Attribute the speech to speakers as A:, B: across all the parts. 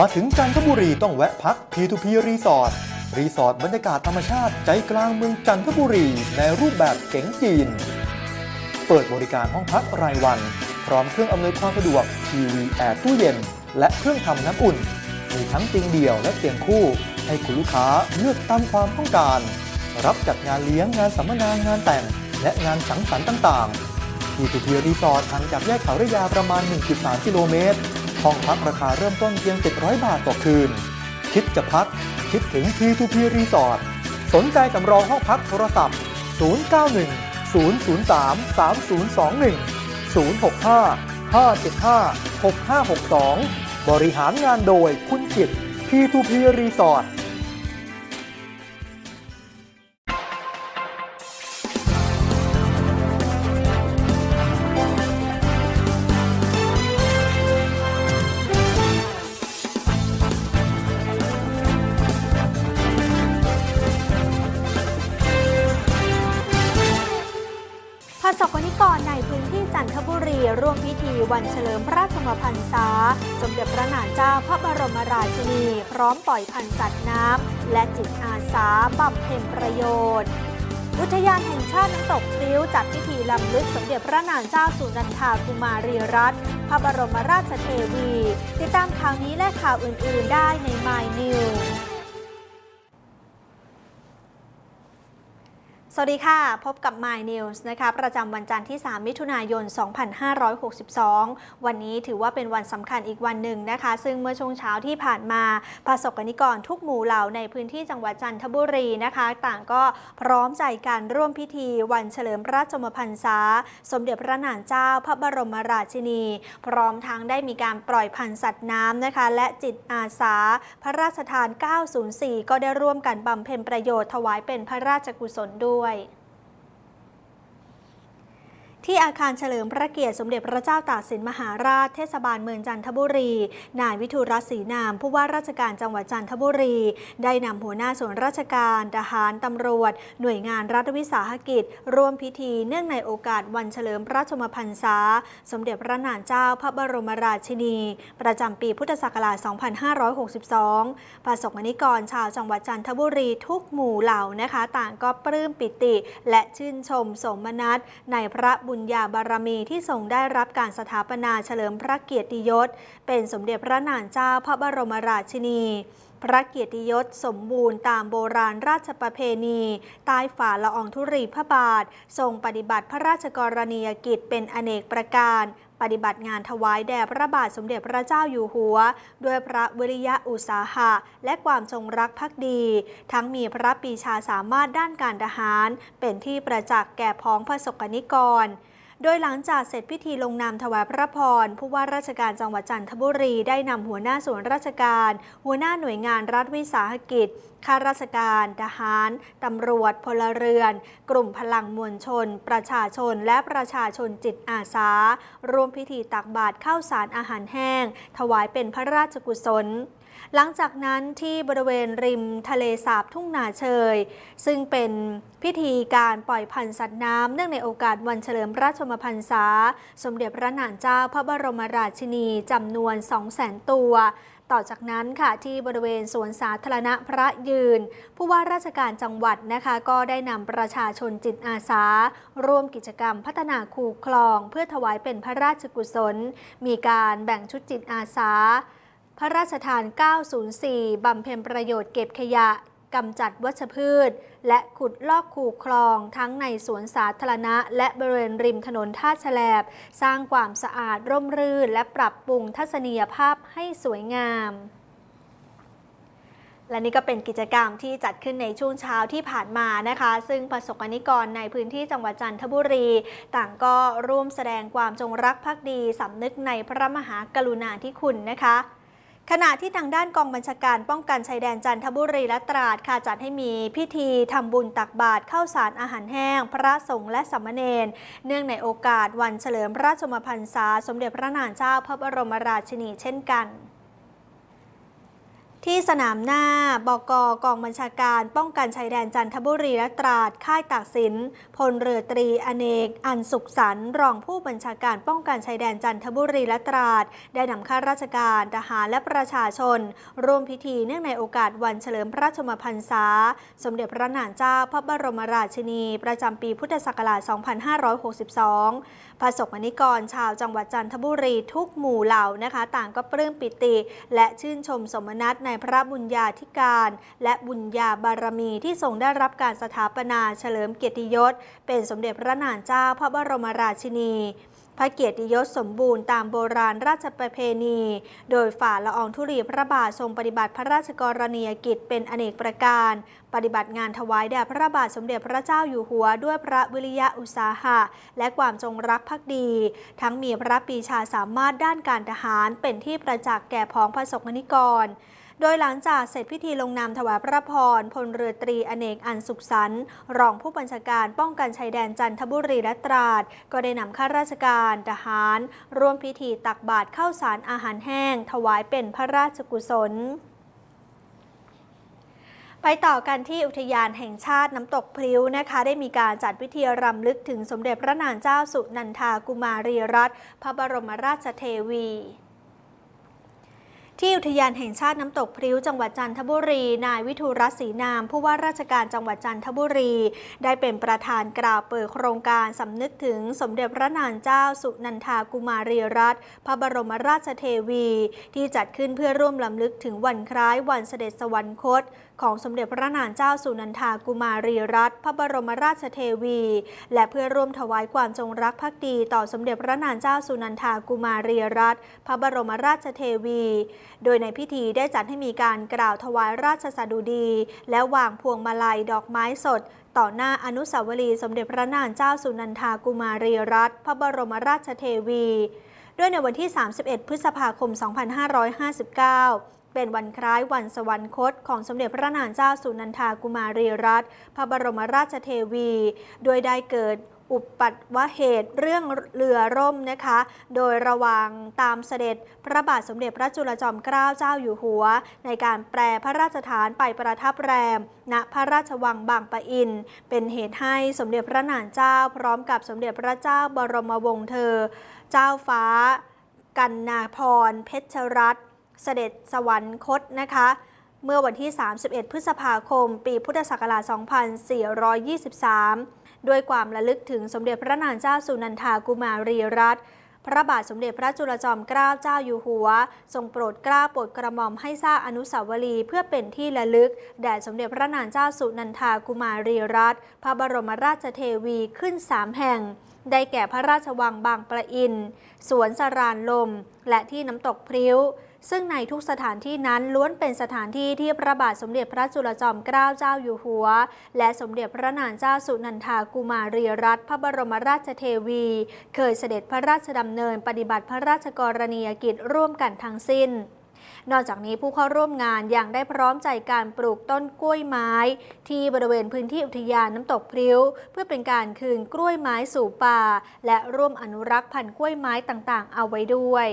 A: มาถึงจันทบุรีต้องแวะพัก P2P รีสอร์ทรีสอร์ทบรรยากาศธรรมชาติใจกลางเมืองจันทบุรี ในรูปแบบเก๋งจีน เปิดบริการห้องพักรายวัน พร้อมเครื่องอำนวยความสะดวกทีวีแอร์ตู้เย็น และเครื่องทำน้ำอุ่น มีทั้งเตียงเดี่ยวและเตียงคู่ ให้คุณลูกค้าเลือกตามความต้องการ รับจัดงานเลี้ยงงานสัมมนางานแต่ง และงานสังสรรค์ต่างๆ P2P รีสอร์ทห่างจากแยกเขาระยาประมาณ 1.3 กิโลเมตร ห้องพักราคาเริ่มต้นเพียง 700 บาทต่อคืน คิดจะพัก คิดถึง P2P Resort สนใจสำรองห้องพักโทรศัพท์ 091 003 3021 065 575 6562 บริหารงานโดยคุณจิต P2P
B: Resort ีวันเฉลิมพระราชมพรรษา สมเด็จพระนางเจ้าพระบรมราชินี พร้อมปล่อยพันธุ์สัตว์น้ำ และจิตอาสาบำเพ็ญประโยชน์อุทยานแห่งชาติน้ำตกพริ้วจัดพิธีลำลึกสมเด็จพระนางเจ้าสุนันทากุมารีรัตน์พระบรมราชเทวี ติดตามข่าวนี้และข่าวอื่น ๆ ได้ใน My News สวัสดีค่ะ พบกับ My News นะคะประจำวันจันทร์ที่ 3 มิถุนายน 2562 วันนี้ถือว่าเป็นวันสำคัญอีกวันหนึ่งนะคะ ซึ่งเมื่อช่วงเช้าที่ผ่านมาประสบกนิกรทุกหมู่เหล่าในพื้นที่จังหวัดจันทบุรีนะคะ ต่างก็พร้อมใจการร่วมพิธี วันเฉลิมพระราชมพรรษา สมเด็จพระนางเจ้าพระบรมราชินี พร้อมทั้งได้มีการปล่อยพันธุ์สัตว์น้ำนะคะ และจิตอาสา พระราชทาน 904 ก็ได้ร่วมกันบำเพ็ญประโยชน์ถวายเป็นพระราชกุศลด้วย对。 ที่อาคารเฉลิมพระเกียรติสมเด็จพระเจ้าตากสินมหาราชเทศบาลเมืองจันทบุรี นายวิทูรัศรีนาม ผู้ว่าราชการจังหวัดจันทบุรี ได้นำหัวหน้าส่วนราชการทหารตำรวจ หน่วยงานรัฐวิสาหกิจ ร่วมพิธีเนื่องในโอกาสวันเฉลิมพระชมพรรษา สมเด็จพระนางเจ้าพระบรมราชินี ประจำปีพุทธศักราช 2562 ประสบนิกรชาวจังหวัดจันทบุรีทุกหมู่เหล่านะคะ ต่างก็ปลื้มปิติ และชื่นชมสมนัตในพระบุญญาบารมีที่ทรงได้รับการสถาปนาเฉลิมพระเกียรติยศ เป็นสมเด็จพระนางเจ้าพระบรมราชินี พระเกียรติยศสมบูรณ์ตามโบราณราชประเพณีใต้ฝ่าละอองธุรีพระบาท ทรงปฏิบัติพระราชกรณียกิจเป็นอเนกประการ ปฏิบัติงานถวายแด่พระบาทสมเด็จพระเจ้าอยู่หัว ด้วยพระวิริยะอุตสาหะ และความจงรักภักดี ทั้งมีพระปรีชาสามารถด้านการทหาร เป็นที่ประจักษ์แก่พ้องพระสกนิกร โดยหลังจากเสร็จพิธีลงนามถวายพระพร ผู้ว่าราชการจังหวัดจันทบุรีได้นำหัวหน้าส่วนราชการ หัวหน้าหน่วยงานรัฐวิสาหกิจข้าราชการ ทหาร ตำรวจ พลเรือน กลุ่มพลังมวลชน ประชาชน และประชาชนจิตอาสา ร่วมพิธีตักบาตรข้าวสารอาหารแห้ง ถวายเป็นพระราชกุศล หลังจากนั้นที่บริเวณริมทะเลสาบทุ่งนาเชย ซึ่งเป็นพิธีการปล่อยพันธุ์สัตว์น้ำเนื่องในโอกาสวันเฉลิมพระชมพรรษา สมเด็จพระนางเจ้าพระบรมราชินีจำนวน 200,000 ตัวต่อจากนั้นค่ะที่บริเวณสวนสาธารณะพระยืน ผู้ว่าราชการจังหวัดนะคะ ก็ได้นำประชาชนจิตอาสา ร่วมกิจกรรมพัฒนาคูคลอง เพื่อถวายเป็นพระราชกุศล มีการแบ่งชุดจิตอาสา พระราชทาน 904 บำเพ็ญประโยชน์เก็บขยะกำจัดวัชพืช และขุดลอกคูคลองทั้งในสวนสาธารณะ และบริเวณริมถนนท่าแฉลบ สร้างความสะอาดร่มรื่น และปรับปรุงทัศนียภาพให้สวยงามและนี่ก็เป็นกิจกรรมที่จัดขึ้นในช่วงเช้าที่ผ่านมานะคะ ซึ่งประสบกนิกรในพื้นที่จังหวัดจันทบุรี ต่างก็ร่วมแสดงความจงรักภักดีสำนึกในพระมหากรุณาธิคุณนะคะ ขณะที่ทางด้านกองบัญชาการป้องกันชายแดนจันทบุรีและตราดค่ะจัดให้มีพิธีทำบุญตักบาตรข้าวสารอาหารแห้ง พระสงฆ์และสามเณรเนื่องในโอกาสวันเฉลิมพระราชมพรรษา สมเด็จพระนางเจ้าพระบรมราชินีเช่นกัน ที่สนามหน้าบกกองบัญชาการป้องกันชายแดนจันทบุรีและตราด ค่ายตากสิน พลเรือตรีอเนก อันสุขสันต์รองผู้บัญชาการป้องกันชายแดนจันทบุรีและตราด ได้นำข้าราชการทหารและประชาชน ร่วมพิธีเนื่องในโอกาสวันเฉลิมพระชมพรรษา สมเด็จพระนางเจ้าพระบรมราชินี ประจำปีพุทธศักราช 2562 ประสบนิกรชาวจังหวัดจันทบุรีทุกหมู่เหล่านะคะ ต่างก็ปลื้มปิติ และชื่นชมสมนัตในพระบุญญาธิการ และบุญญาบารมีที่ทรงได้รับการสถาปนาเฉลิมเกียรติยศ เป็นสมเด็จพระนางเจ้าพระบรมราชินี พระเกียรติยศสมบูรณ์ตามโบราณราชประเพณี โดยฝ่าละอองธุลีพระบาททรงปฏิบัติพระราชกรณียกิจเป็นอเนกประการ ปฏิบัติงานถวายแด่พระบาทสมเด็จพระเจ้าอยู่หัวด้วยพระวิริยะอุตสาหะ และความจงรักภักดี ทั้งมีพระปีชาสามารถด้านการทหารเป็นที่ประจักษ์แก่พ้องพระสกนิกร โดยหลังจากเสร็จพิธีลงนามถวายพระพรพลเรือตรีอเนกอันสุขสันต์รองผู้บัญชาการป้องกันชายแดนจันทบุรีและตราด ก็ได้นำข้าราชการทหาร ร่วมพิธีตักบาตรข้าวสารอาหารแห้ง ถวายเป็นพระราชกุศลไปต่อกันที่อุทยานแห่งชาติน้ำตกพริ้วนะคะ ได้มีการจัดพิธีรำลึกถึงสมเด็จพระนางเจ้าสุนันทากุมารีรัตน์พระบรมราชเทวี ที่อุทยานแห่งชาติน้ำตกพริ้วจังหวัดจันทบุรี นายวิทูรัตศรีนาม ผู้ว่าราชการจังหวัดจันทบุรี ได้เป็นประธานกล่าวเปิดโครงการสำนึกถึงสมเด็จพระนางเจ้าสุนันทากุมารีรัตน์พระบรมราชเทวี ที่จัดขึ้นเพื่อร่วมลำลึกถึงวันคล้ายวันเสด็จสวรรคต ของสมเด็จพระนางเจ้าสุนันทากุมารีรัตน์พระบรมราชเทวี และเพื่อร่วมถวายความจงรักภักดี ต่อสมเด็จพระนางเจ้าสุนันทากุมารีรัตน์พระบรมราชเทวี โดยในพิธีได้จัดให้มีการกล่าวถวายราชสดุดี และวางพวงมาลัยดอกไม้สดต่อหน้าอนุสาวรีย์สมเด็จพระนางเจ้าสุนันทากุมารีรัตน์พระบรมราชเทวี ด้วยในวันที่ 31 พฤษภาคม 2559 เป็นวันคล้ายวันสวรรคต ของสมเด็จพระนางเจ้าสุนันทากุมารีรัตน์พระบรมราชเทวี โดยได้เกิดอุปัตวเหตุเรื่องเรือร่มนะคะ โดยระว่างตามเสด็จพระบาทสมเด็จพระจุลจอมเกล้าเจ้าอยู่หัว ในการแปรพระราชฐานไปประทับแรม ณพระราชวังบางปะอิน เป็นเหตุให้สมเด็จพระนางเจ้า พร้อมกับสมเด็จพระเจ้าบรมวงศ์เธอ เจ้าฟ้า กันนาพรเพชรรัตน์ เสด็จสวรรคตนะคะ เมื่อวันที่ 31 พฤษภาคม ปีพุทธศักราช 2423 ด้วยความระลึกถึงสมเด็จพระนางเจ้าสุนันทากุมารีรัตน์พระบาทสมเด็จพระจุลจอมเกล้าเจ้าอยู่หัว ทรงโปรดเกล้าโปรดกระหม่อมให้สร้างอนุสาวรีย์เพื่อเป็นที่ระลึกแด่สมเด็จพระนางเจ้าสุนันทากุมารีรัตน์พระบรมราชเทวีขึ้นสามแห่ง ได้แก่พระราชวังบางปะอิน สวนสรานลม และที่น้ำตกพริ้ว ซึ่งในทุกสถานที่นั้นล้วนเป็นสถานที่ที่พระบาทสมเด็จพระจุลจอมเกล้าเจ้าอยู่หัว และสมเด็จพระนางเจ้าสุนันทากุมารีรัตน์พระบรมราชเทวี เคยเสด็จพระราชดำเนินปฏิบัติพระราชกรณียกิจร่วมกันทั้งสิ้นนอกจากนี้ผู้เข้าร่วมงานยังได้พร้อมใจการปลูกต้นกล้วยไม้ ที่บริเวณพื้นที่อุทยานน้ำตกพริ้ว เพื่อเป็นการคืนกล้วยไม้สู่ป่า และร่วมอนุรักษ์พันธุ์กล้วยไม้ต่างๆ เอาไว้ด้วย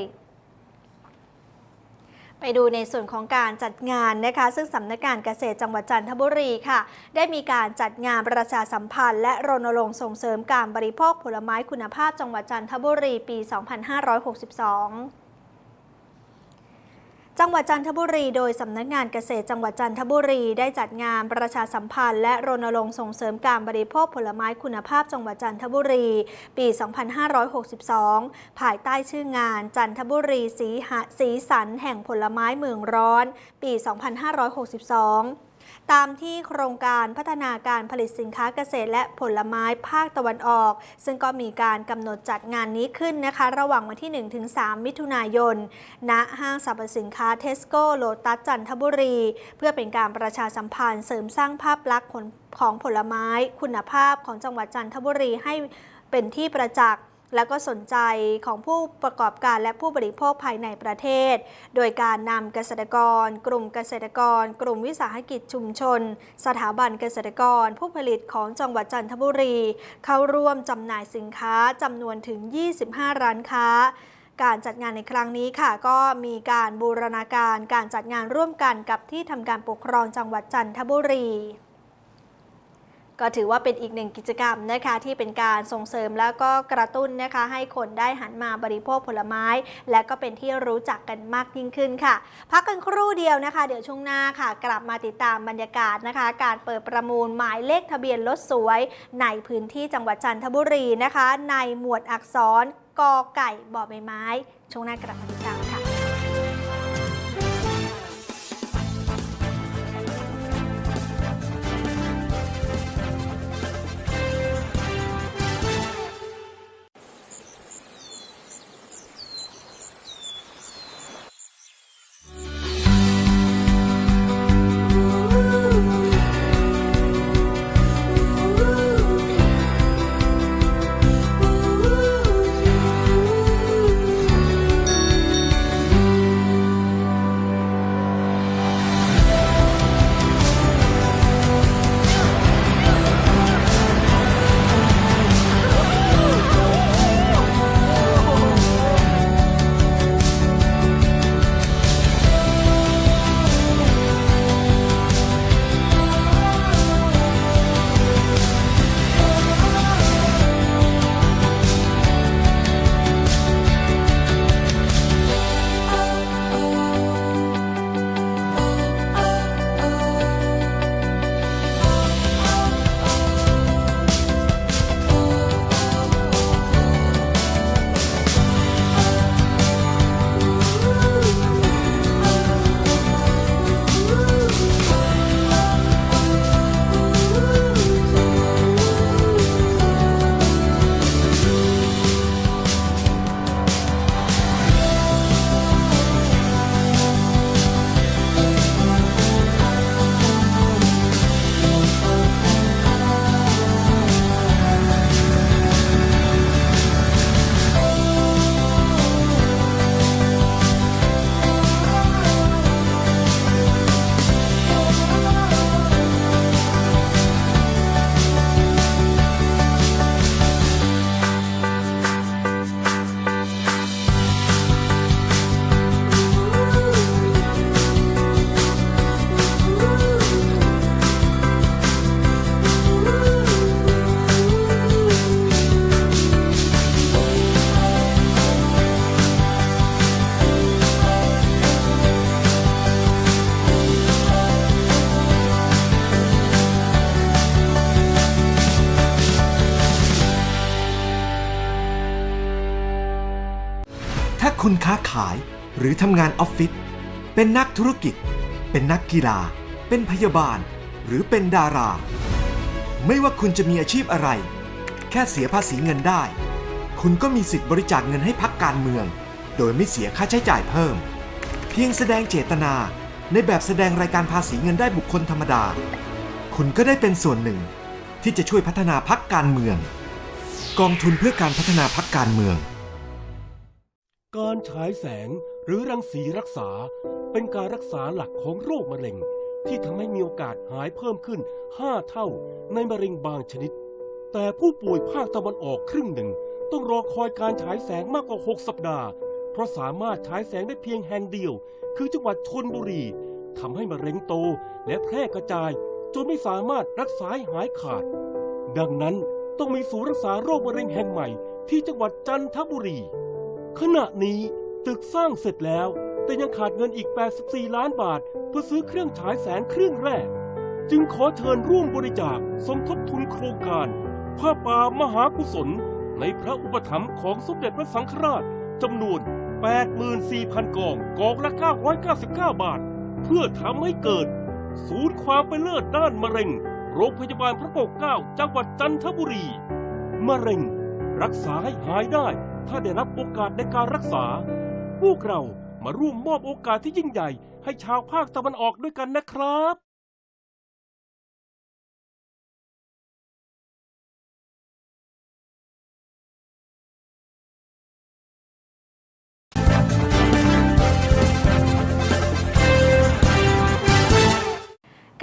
B: ไปดูในส่วนของการจัดงานนะคะ ซึ่งสำนักงานเกษตรจังหวัดจันทบุรีค่ะ ได้มีการจัดงานประชาสัมพันธ์ และรณรงค์ส่งเสริมการบริโภคผลไม้คุณภาพจังหวัดจันทบุรีปี 2562 จังหวัดจันทบุรี โดยสำนักงานเกษตรจังหวัดจันทบุรีได้จัดงานประชาสัมพันธ์ และรณรงค์ส่งเสริมการบริโภคผลไม้คุณภาพจังหวัดจันทบุรี ปี 2562 ภายใต้ชื่องานจันทบุรีสีหะสีสันแห่งผลไม้เมืองร้อน ปี 2562 ตามที่โครงการพัฒนาการผลิตสินค้าเกษตร และผลไม้ภาคตะวันออก ซึ่งก็มีการกำหนดจัดงานนี้ขึ้นนะคะ ระหว่างวันที่ 1-3 มิถุนายน ณ ห้างสรรพสินค้าเทสโก้โลตัสจันทบุรี เพื่อเป็นการประชาสัมพันธ์เสริมสร้างภาพลักษณ์ของผลไม้ คุณภาพของจังหวัดจันทบุรีให้เป็นที่ประจักษ์ แล้วก็สนใจของผู้ประกอบการและผู้บริโภคภายในประเทศ โดยการนำเกษตรกร กลุ่มเกษตรกร กลุ่มวิสาหกิจชุมชน สถาบันเกษตรกร ผู้ผลิตของจังหวัดจันทบุรี เข้าร่วมจำหน่ายสินค้าจำนวนถึง 25 ร้านค้าการจัดงานในครั้งนี้ค่ะ ก็มีการบูรณาการการจัดงานร่วมกันกับที่ทำการปกครองจังหวัดจันทบุรี ก็ถือว่าเป็นอีกหนึ่งกิจกรรมนะคะที่เป็นการส่งเสริมแล้วก็กระตุ้นนะคะให้คนได้หันมาบริโภคผลไม้ และก็เป็นที่รู้จักกันมากยิ่งขึ้นค่ะ พักกันครู่เดียวนะคะ เดี๋ยวช่วงหน้าค่ะ กลับมาติดตามบรรยากาศนะคะ การเปิดประมูลหมายเลขทะเบียนรถสวย ในพื้นที่จังหวัดจันทบุรีนะคะ ในหมวดอักษรกอไก่บ่อใบไม้ ช่วงหน้ากลับมาติดตาม
C: คุณค้าขาย หรือทำงานออฟฟิศ เป็นนักธุรกิจ เป็นนักกีฬา เป็นพยาบาล หรือเป็นดารา ไม่ว่าคุณจะมีอาชีพอะไร แค่เสียภาษีเงินได้ คุณก็มีสิทธิ์บริจาคเงินให้พักการเมือง โดยไม่เสียค่าใช้จ่ายเพิ่ม เพียงแสดงเจตนาในแบบแสดงรายการภาษีเงินได้บุคคลธรรมดา คุณก็ได้เป็นส่วนหนึ่ง ที่จะช่วยพัฒนาพักการเมือง กองทุนเพื่อการพัฒนาพักการเมือง
D: การฉายแสงหรือรังสีรักษาเป็นการรักษาหลักของโรคมะเร็ง ที่ทำให้มีโอกาสหายเพิ่มขึ้น 5 เท่าในมะเร็งบางชนิด แต่ผู้ป่วยภาคตะวันออกครึ่งหนึ่ง ต้องรอคอยการฉายแสงมากกว่า 6 สัปดาห์ เพราะสามารถฉายแสงได้เพียงแห่งเดียว คือจังหวัดชนบุรีทำให้มะเร็งโตและแพร่กระจาย จนไม่สามารถรักษาหายขาด ดังนั้นต้องมีศูนย์รักษาโรคมะเร็งแห่งใหม่ ที่จังหวัดจันทบุรี ขณะนี้ตึกสร้างเสร็จแล้ว แต่ยังขาดเงินอีก 84 ล้านบาท เพื่อซื้อเครื่องฉายแสงเครื่องแรก จึงขอเชิญร่วมบริจาคสมทบทุนโครงการผ้าป่ามหากุศล ในพระอุปถัมภ์ของสมเด็จพระสังฆราชจำนวน 84,000 กองกองละ 999 บาท เพื่อทำให้เกิด ศูนย์ความเป็นเลิศด้านมะเร็ง โรงพยาบาลพระปกเกล้าจังหวัดจันทบุรี มะเร็ง รักษาให้หายได้ ถ้าได้รับโอกาสในการรักษา พวกเรามาร่วมมอบโอกาสที่ยิ่งใหญ่ ให้ชาวภาคตะวันออกด้วยกันนะครับ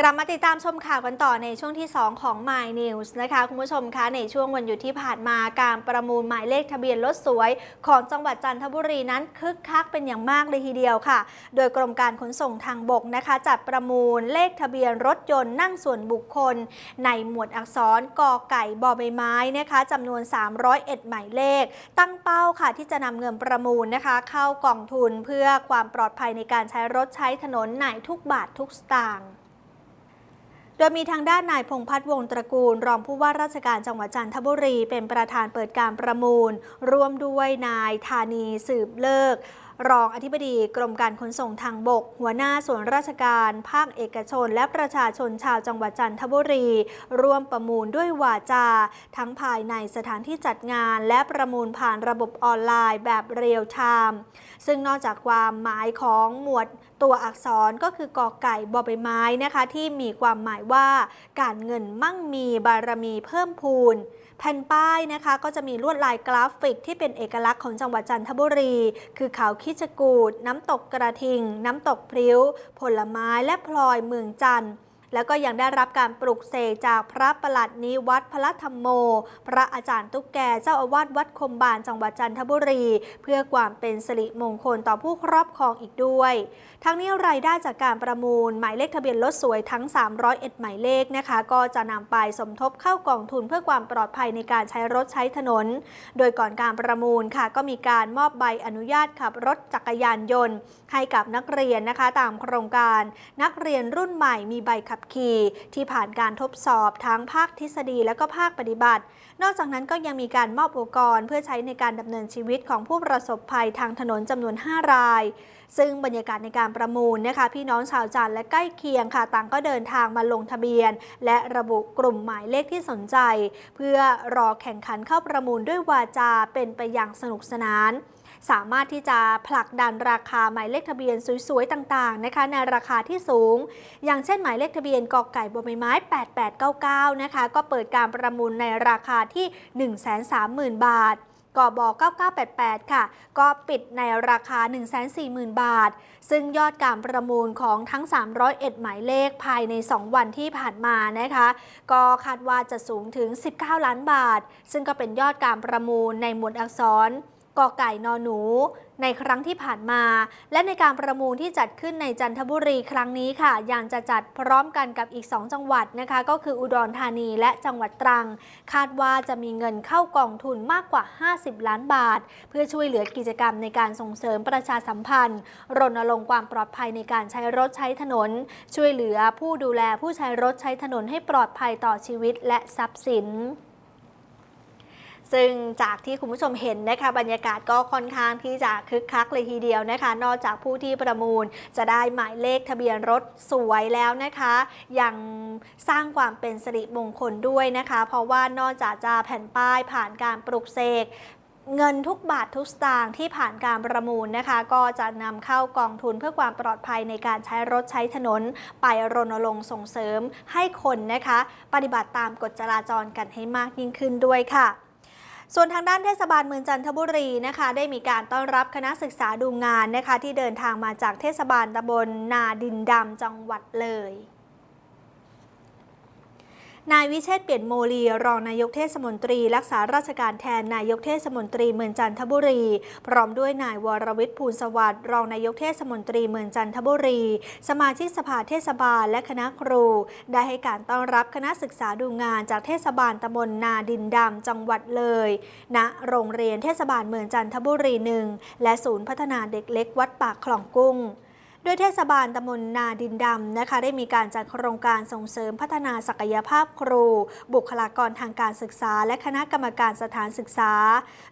B: กลับมาติดตามชมข่าวกันต่อในช่วงที่ 2 ของ My News นะคะ คุณผู้ชมคะในช่วงวันหยุดที่ผ่านมาการประมูลหมายเลขทะเบียนรถสวยของจังหวัดจันทบุรีนั้นคึกคักเป็นอย่างมากเลยทีเดียวค่ะ โดยกรมการขนส่งทางบกนะคะ จัดประมูลเลขทะเบียนรถยนต์นั่งส่วนบุคคล ในหมวดอักษรกอไก่บอใบไม้นะคะจำนวน 301 หมายเลข ตั้งเป้าค่ะที่จะนำเงินประมูลนะคะ เข้ากองทุนเพื่อความปลอดภัยในการใช้รถใช้ถนนในทุกบาททุกสตางค์ ดยมีทางด้านนายพงพัฒน์วงศ์ตระกูล รองผู้ว่าราชการจังหวัดจันทบุรี เป็นประธานเปิดการประมูล ร่วมด้วยนายธานีสืบเลิก รองอธิบดีกรมการขนส่งทางบก หัวหน้าส่วนราชการ ภาคเอกชน และประชาชนชาวจังหวัดจันทบุรี ร่วมประมูลด้วยวาจา ทั้งภายในสถานที่จัดงาน และประมูลผ่านระบบออนไลน์แบบเรียลไทม์ซึ่งนอกจากความหมายของหมวดตัวอักษรก็คือกอไก่บอใบไม้นะคะ ที่มีความหมายว่า การเงินมั่งมีบารมีเพิ่มพูน แผ่นป้ายนะคะก็จะมีลวดลายกราฟิกที่เป็นเอกลักษณ์ของจังหวัดจันทบุรี คือเขาคิชกูด น้ำตกกระทิง น้ำตกพริ้ว ผลไม้และพลอยเมืองจันทร์ แล้วก็ยังได้รับการปลุกเสกจากพระประหลัดนิวัดพระธรรมโม พระอาจารย์ตุ๊กแกเจ้าอาวาสวัดคมบานจังหวัดจันทบุรี เพื่อความเป็นสิริมงคลต่อผู้ครอบครองอีกด้วย ทั้งนี้รายได้จากการประมูล หมายเลขทะเบียนรถสวยทั้ง 301 หมายเลขนะคะ ก็จะนำไปสมทบเข้ากองทุนเพื่อความปลอดภัยในการใช้รถใช้ถนน โดยก่อนการประมูลค่ะก็มีการมอบใบอนุญาตขับรถจักรยานยนต์ ให้กับนักเรียนนะคะ ตามโครงการนักเรียนรุ่นใหม่มีใบขับขี่ ที่ผ่านการทดสอบทั้งภาคทฤษฎีและก็ภาคปฏิบัติ นอกจากนั้นก็ยังมีการมอบอุปกรณ์ เพื่อใช้ในการดำเนินชีวิตของผู้ประสบภัยทางถนนจำนวน 5 ราย ซึ่งบรรยากาศในการประมูลนะคะ พี่น้องชาวจันทร์และใกล้เคียงค่ะ ต่างก็เดินทางมาลงทะเบียน และระบุกลุ่มหมายเลขที่สนใจ เพื่อรอแข่งขันเข้าประมูลด้วยวาจาเป็นไปอย่างสนุกสนาน สามารถที่จะผลักดันราคาหมายเลขทะเบียนสวยๆต่างๆนะคะในราคาที่สูง อย่างเช่นหมายเลขทะเบียนกอไก่บอใบไม้ 8899 นะคะก็เปิดการประมูลในราคาที่ 130,000 บาทกบ9988 ค่ะ ก็ปิดในราคา 140,000 บาท ซึ่งยอดการประมูลของทั้ง 301 หมายเลขภายใน 2 วันที่ผ่านมานะคะ ก็คาดว่าจะสูงถึง 19 ล้านบาท ซึ่งก็เป็นยอดการประมูลในหมวดอักษร กอไก่นอหนู ในครั้งที่ผ่านมา และในการประมูลที่จัดขึ้นในจันทบุรีครั้งนี้ค่ะยังจะจัดพร้อมกันกับอีก 2 จังหวัดนะคะ ก็คืออุดรธานีและจังหวัดตรัง คาดว่าจะมีเงินเข้ากองทุนมากกว่า 50 ล้านบาท เพื่อช่วยเหลือกิจกรรมในการส่งเสริมประชาสัมพันธ์ รณรงค์ความปลอดภัยในการใช้รถใช้ถนน ช่วยเหลือผู้ดูแลผู้ใช้รถใช้ถนนให้ปลอดภัยต่อชีวิตและทรัพย์สิน ซึ่งจากที่คุณผู้ชมเห็นนะคะบรรยากาศก็ค่อนข้างที่จะคึกคักเลยทีเดียวนะคะ นอกจากผู้ที่ประมูลจะได้หมายเลขทะเบียนรถสวยแล้วนะคะ ยังสร้างความเป็นสิริมงคลด้วยนะคะ เพราะว่านอกจากจะแผ่นป้ายผ่านการปลุกเสกเงินทุกบาททุกสตางค์ที่ผ่านการประมูลนะคะ ก็จะนำเข้ากองทุนเพื่อความปลอดภัยในการใช้รถใช้ถนน ไปรณรงค์ส่งเสริมให้คนนะคะ ปฏิบัติตามกฎจราจรกันให้มากยิ่งขึ้นด้วยค่ะ ส่วนทางด้านเทศบาลเมืองจันทบุรีนะคะ ได้มีการต้อนรับคณะศึกษาดูงานนะคะ ที่เดินทางมาจากเทศบาลตำบลนาดินดำจังหวัดเลย นายวิเชษเปลี่ยนโมลีรองนายกเทศมนตรี รักษาราชการแทนนายกเทศมนตรีเมืองจันทบุรี พร้อมด้วยนายวรวิทย์ภูลสวัสดิ์รองนายกเทศมนตรีเมืองจันทบุรี สมาชิกสภาเทศบาลและคณะครู ได้ให้การต้อนรับคณะศึกษาดูงานจากเทศบาลตำบลนาดินดำจังหวัดเลยณโรงเรียนเทศบาลเมืองจันทบุรีหนึ่งและศูนย์พัฒนาเด็กเล็กวัดปากคลองกุ้ง โดยเทศบาลตำบลนาดินดำนะคะได้มีการจัดโครงการส่งเสริมพัฒนาศักยภาพครู บุคลากรทางการศึกษา และคณะกรรมการสถานศึกษา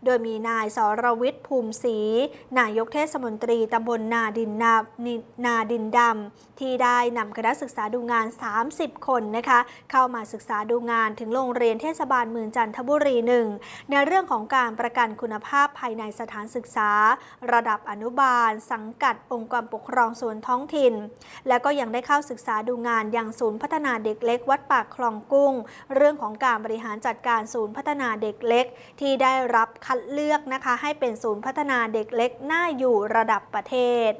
B: โดยมีนายสรวิทย์ภูมิศรีนายกเทศมนตรีตำบลนาดินนานินาดินดำที่ได้นำคณะศึกษาดูงาน 30 คนนะคะเข้ามาศึกษาดูงานถึงโรงเรียนเทศบาลเมืองจันทบุรีหนึ่งในเรื่องของการประกันคุณภาพภายในสถานศึกษา ระดับอนุบาล สังกัดองค์กรปกครองส่วนท้องถิ่น แล้วก็ยังได้เข้าศึกษาดูงานยังศูนย์พัฒนาเด็กเล็ก วัดปากคลองกุ้ง เรื่องของการบริหารจัดการศูนย์พัฒนาเด็กเล็ก ที่ได้รับคัดเลือกนะคะ ให้เป็นศูนย์พัฒนาเด็กเล็กน่าอยู่ระดับประเทศ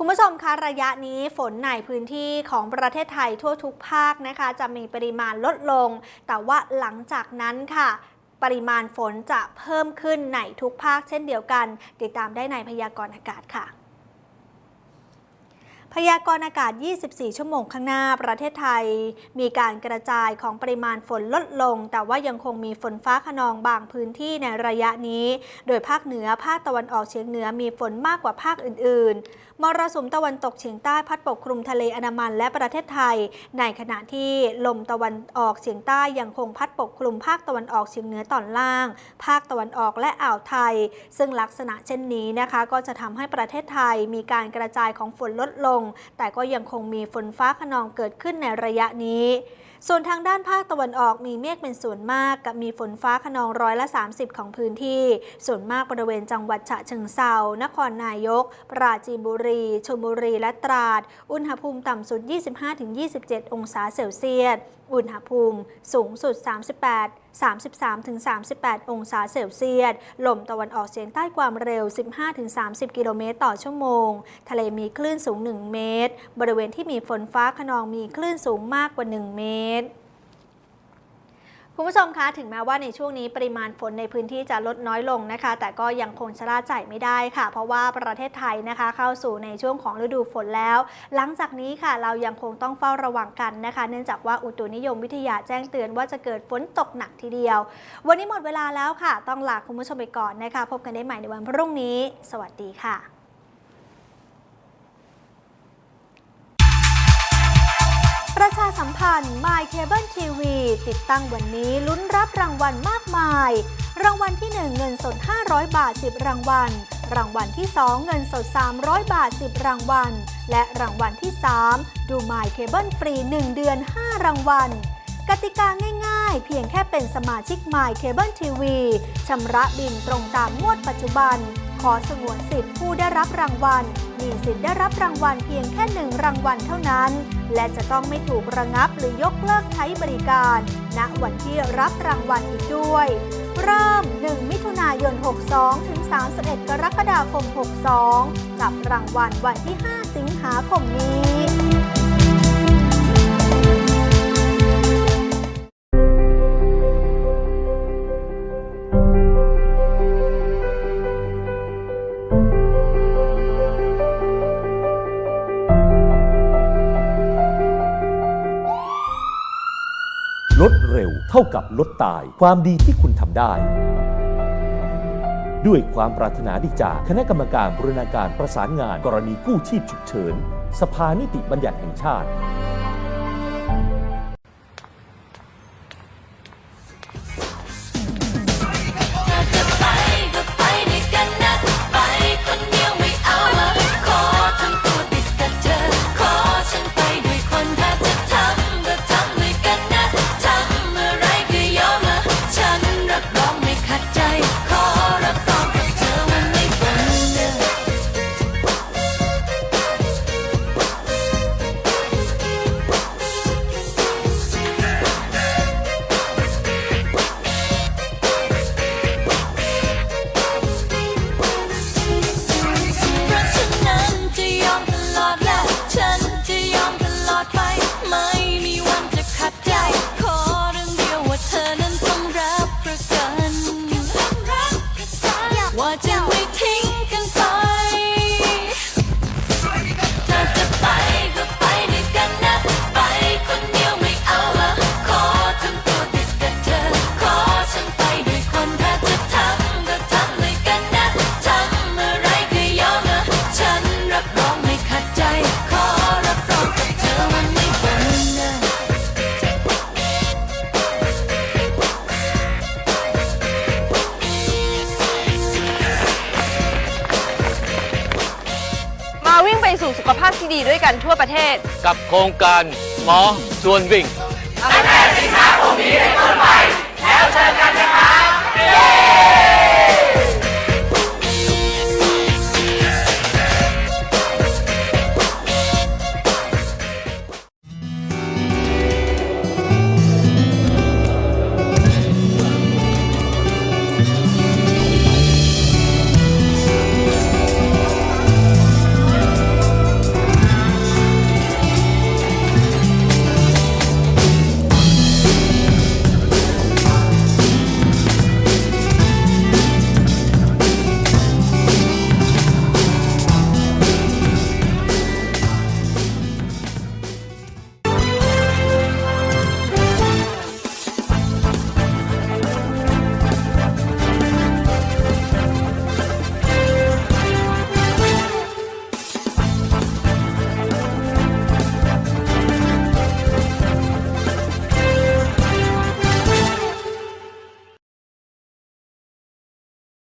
B: คุณผู้ชมคะระยะนี้ฝนในพื้นที่ของประเทศไทยทั่วทุกภาคนะคะ จะมีปริมาณลดลง แต่ว่าหลังจากนั้นค่ะ ปริมาณฝนจะเพิ่มขึ้นในทุกภาคเช่นเดียวกัน ติดตามได้ในพยากรณ์อากาศค่ะ พยากรณ์อากาศ 24 ชั่วโมงข้างหน้า ประเทศไทย มีการกระจายของปริมาณฝนลดลง แต่ว่ายังคงมีฝนฟ้าขนองบางพื้นที่ในระยะนี้ โดยภาคเหนือ ภาคตะวันออกเฉียงเหนือมีฝนมากกว่าภาคอื่น ๆ มรสุมตะวันตกเฉียงใต้พัดปกคลุมทะเลอันามันและประเทศไทย ในขณะที่ลมตะวันออกเฉียงใต้ยังคงพัดปกคลุมภาคตะวันออกเฉียงเหนือตอนล่าง ภาคตะวันออกและอ่าวไทย ซึ่งลักษณะเช่นนี้นะคะ ก็จะทำให้ประเทศไทยมีการกระจายของฝนลดลงแต่ก็ยังคงมีฝนฟ้าขนองเกิดขึ้นในระยะนี้ ส่วนทางด้านภาคตะวันออกมีเมฆเป็นส่วนมาก กับมีฝนฟ้าขนองร้อยละ 30 ของพื้นที่ ส่วนมากบริเวณจังหวัดฉะเชิงเซานครนายก ปราจีนบุรีชลบุรีและตราด อุณหภูมิต่ำสุด 25-27 องศาเซลเซียส อุณหภูมิสูงสุด 38 33-38 องศาเซลเซียส ลมตะวันออกเฉียงใต้ความเร็ว 15-30 กิโลเมตรต่อชั่วโมง ทะเลมีคลื่นสูง 1 เมตร บริเวณที่มีฝนฟ้าขนองมีคลื่นสูงมากกว่า 1 เมตร คุณผู้ชมคะถึงแม้ว่าในช่วงนี้ปริมาณฝนในพื้นที่จะลดน้อยลงนะคะ แต่ก็ยังคงชะล่าใจไม่ได้ค่ะ เพราะว่าประเทศไทยนะคะ เข้าสู่ในช่วงของฤดูฝนแล้ว หลังจากนี้ค่ะเรายังคงต้องเฝ้าระวังกันนะคะ เนื่องจากว่าอุตุนิยมวิทยาแจ้งเตือนว่าจะเกิดฝนตกหนักทีเดียว วันนี้หมดเวลาแล้วค่ะ ต้องลาคุณผู้ชมไปก่อนนะคะ พบกันได้ใหม่ในวันพรุ่งนี้ สวัสดีค่ะ ประชาสัมพันธ์ My Cable TV ติดตั้งวันนี้ลุ้นรับรางวัลมากมาย รางวัลที่ 1 เงินสด 500 บาท 10 รางวัล รางวัลที่ 2 เงินสด 300 บาท 10 รางวัล และรางวัลที่ 3 ดู My Cable ฟรี 1 เดือน 5 รางวัล กติกาง่ายๆ เพียงแค่เป็นสมาชิก My Cable TV ชำระบินตรงตามงวดปัจจุบัน ขอสงวนสิทธิ์ผู้ได้รับรางวัล มีสิทธิ์ได้รับรางวัลเพียงแค่หนึ่งรางวัลเท่านั้น และจะต้องไม่ถูกระงับหรือยกเลิกใช้บริการ ณ วันที่รับรางวัลอีกด้วย เริ่ม 1 มิถุนายน 62 ถึง 31 กรกฎาคม 62 จับรางวัลวันที่ 5 สิงหาคมนี้
E: ท่ากับลดตาย ความดีที่คุณทำได้ ด้วยความปรารถนาดีจากคณะกรรมการบรณาการประสานงาน กรณีกู้ชีพฉุกเฉิน สภานิติบัญญัติแห่งชาติ
F: เท
G: ศ
H: กับโครงการหมอชวนวิ่ง